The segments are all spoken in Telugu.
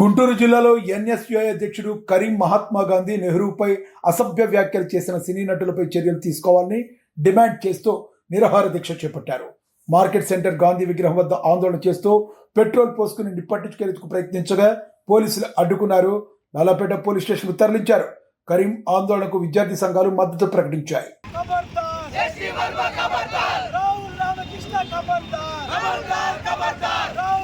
గుంటూరు జిల్లాలో ఎన్ఎస్యుఐ అధ్యక్షుడు కరీం మహాత్మా గాంధీ నెహ్రూపై అసభ్య వ్యాఖ్యలు చేసిన సినీ నటులపై చర్యలు తీసుకోవాలని డిమాండ్ చేస్తూ నిరహార దీక్ష చేపట్టారు. మార్కెట్ సెంటర్ గాంధీ విగ్రహం వద్ద ఆందోళన చేస్తూ పెట్రోల్ పోసుకుని నిప్పట్టించుకేందుకు ప్రయత్నించగా పోలీసులు అడ్డుకున్నారు. నల్లపేట పోలీస్ స్టేషన్కు తరలించారు. కరీం ఆందోళనకు విద్యార్థి సంఘాలు మద్దతు ప్రకటించాయి. రాహుల్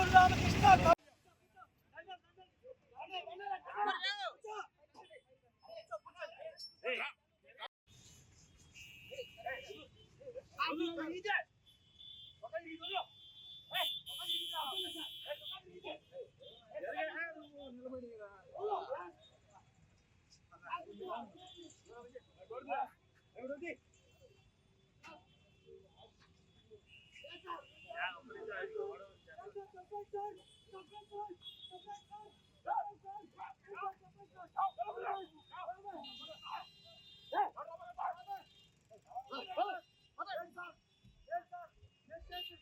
Hey. Yeah,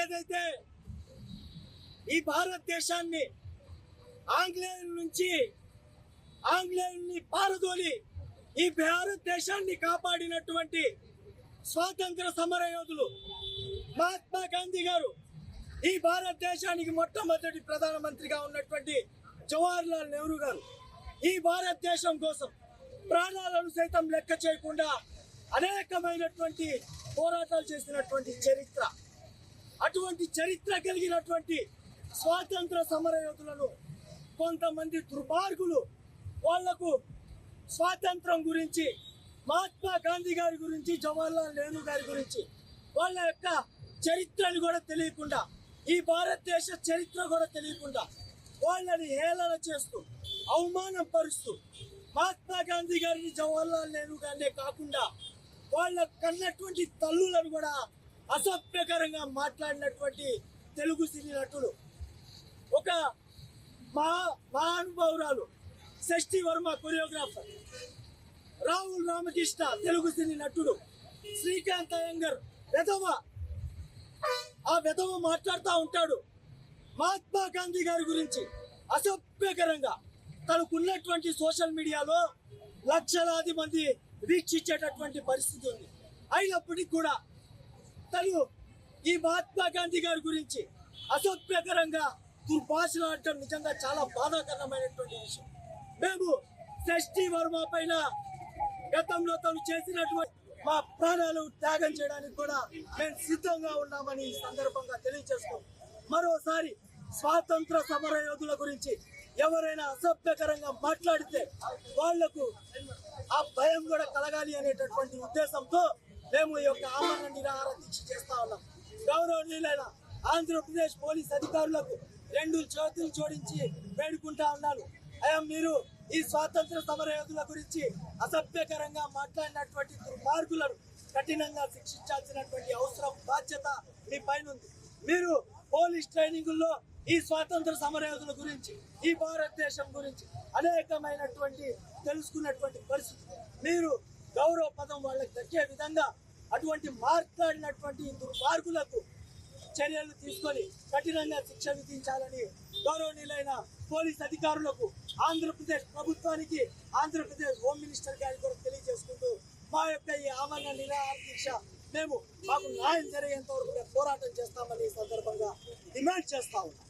ఏదైతే ఈ భారతదేశాన్ని ఆంగ్లేయుల నుంచి ఆంగ్లేయుల్ని పారదోలి ఈ భారతదేశాన్ని కాపాడినటువంటి స్వాతంత్ర సమర యోధులు మహాత్మా గాంధీ గారు ఈ భారతదేశానికి మొట్టమొదటి ప్రధానమంత్రిగా ఉన్నటువంటి జవహర్లాల్ నెహ్రూ గారు. ఈ భారతదేశం కోసం ప్రాణాలను సైతం లెక్క చేయకుండా అనేకమైనటువంటి పోరాటాలు చేసినటువంటి చరిత్ర. అటువంటి చరిత్ర కలిగినటువంటి స్వాతంత్ర సమర యోధులను కొంతమంది దుర్మార్గులు వాళ్ళకు స్వాతంత్రం గురించి మహాత్మా గాంధీ గారి గురించి జవహర్లాల్ నెహ్రూ గారి గురించి వాళ్ళ యొక్క చరిత్రను కూడా తెలియకుండా ఈ భారతదేశ చరిత్ర కూడా తెలియకుండా వాళ్ళని హేళన చేస్తూ అవమానం పరుస్తూ మహాత్మా గాంధీ గారిని జవహర్లాల్ నెహ్రూ గారినే కాకుండా వాళ్ళ కన్నటువంటి తల్లులను కూడా అసభ్యకరంగా మాట్లాడినటువంటి తెలుగు సినీ నటులు. ఒక మహా మహానుభావురాలు షష్ఠి వర్మ కొరియోగ్రాఫర్ రాహుల్ రామకృష్ణ తెలుగు సినీ నటుడు శ్రీకాంత్ అయ్యంగర్ వెధవ. ఆ వెధవ మాట్లాడుతూ ఉంటాడు. మహాత్మా గాంధీ గారి గురించి అసభ్యకరంగా తనకున్నటువంటి సోషల్ మీడియాలో లక్షలాది మంది వీక్షించేటటువంటి పరిస్థితి ఉంది. అయినప్పటికీ కూడా తను ఈ మహాత్మా గాంధీ గారి గురించి అసభ్యకరంగా దుర్భాషలాడటం నిజంగా చాలా బాధాకరమైనటువంటి విషయం. మేము షష్ఠి వర్మ పైన గతంలో తను చేసినటువంటి మా ప్రాణాలు త్యాగం చేయడానికి కూడా మేము సిద్ధంగా ఉన్నామని ఈ సందర్భంగా తెలియజేస్తాం మరోసారి స్వాతంత్ర సమర యోధుల గురించి ఎవరైనా అసభ్యకరంగా మాట్లాడితే వాళ్ళకు ఆ భయం కూడా కలగాలి అనేటటువంటి ఉద్దేశంతో మేము ఈ యొక్క ఆమరణ నిరాహార దీక్ష చేస్తా ఉన్నాం. గౌరవనీయులైన ఆంధ్రప్రదేశ్ పోలీస్ అధికారులకు రెండు చేతులు జోడించి వేడుకుంటా ఉన్నాను. అయ్యా మీరు ఈ స్వాతంత్ర సమర యోధుల గురించి అసభ్యకరంగా మాట్లాడినటువంటి దుర్మార్గులను కఠినంగా శిక్షించాల్సినటువంటి అవసరం బాధ్యత మీ పైన ఉంది. మీరు పోలీస్ ట్రైనింగుల్లో ఈ స్వాతంత్ర సమరయోధుల గురించి ఈ భారతదేశం గురించి అనేకమైనటువంటి తెలుసుకున్నటువంటి పరిస్థితి. మీరు గౌరవ పదం వాళ్ళకి దక్కే విధంగా అటువంటి మాట్లాడినటువంటి దుర్మార్గులకు చర్యలు తీసుకొని కఠినంగా శిక్ష విధించాలని గౌరవనీయులైన పోలీస్ అధికారులకు ఆంధ్రప్రదేశ్ ప్రభుత్వానికి ఆంధ్రప్రదేశ్ హోమ్ మినిస్టర్ గారి కూడా తెలియజేసుకుంటూ మా యొక్క ఈ ఆమరణ నిరాహార మేము మాకు న్యాయం జరిగేంత వరకు మేము పోరాటం చేస్తామని ఈ సందర్భంగా డిమాండ్ చేస్తా ఉన్నాం.